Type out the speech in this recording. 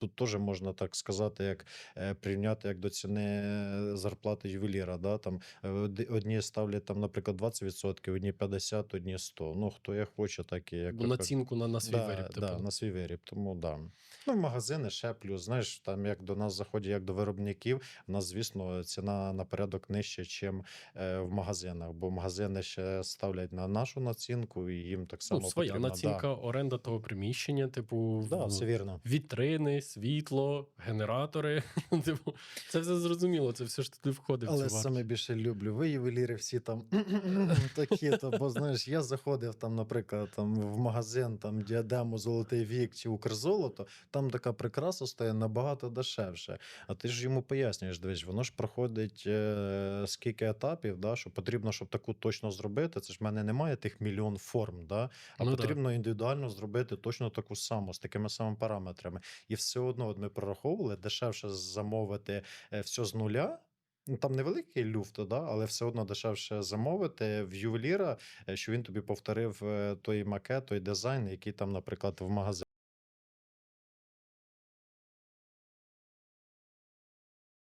Тут теж можна так сказати, як е, прирівняти як до ціни зарплати ювеліра. Да? Там е, одні ставлять там, наприклад, 20%, одні 50%, одні 100%. Ну хто як хоче, так і як націнку на, на свій да, виріб. да, Типу. на свій виріб. Тому да. Ну, магазини ще плюс. Знаєш, там як до нас заходять, як до виробників, у нас, звісно, ціна на порядок нижче, ніж е, в магазинах, бо магазини ще ставлять на нашу націнку, і їм так само Ну, своя потрібно. націнка, оренда того приміщення, типу, Да, да, в- це вірно. вітрини, світло, генератори. типу, це все зрозуміло, це все ж туди входить. Але цю саме більше люблю. Ви ювеліри всі там такі. То, бо знаєш, я заходив там, наприклад, там в магазин, там діадему Золотий вік чи Укрзолото, там така прикраса стоїть набагато дешевше. А ти ж йому пояснюєш, дивись, воно ж проходить е, скільки етапів, да, що потрібно, щоб таку точно зробити. Це ж в мене немає тих мільйон форм, да, а Ну потрібно індивідуально зробити точно таку саму з такими самими параметрами. І все одно от ми прораховували дешевше замовити е, все з нуля. Ну, там невеликий люфт, да, але все одно дешевше замовити в ювеліра, е, що він тобі повторив е, той макет, той дизайн, який там, наприклад, в магазині.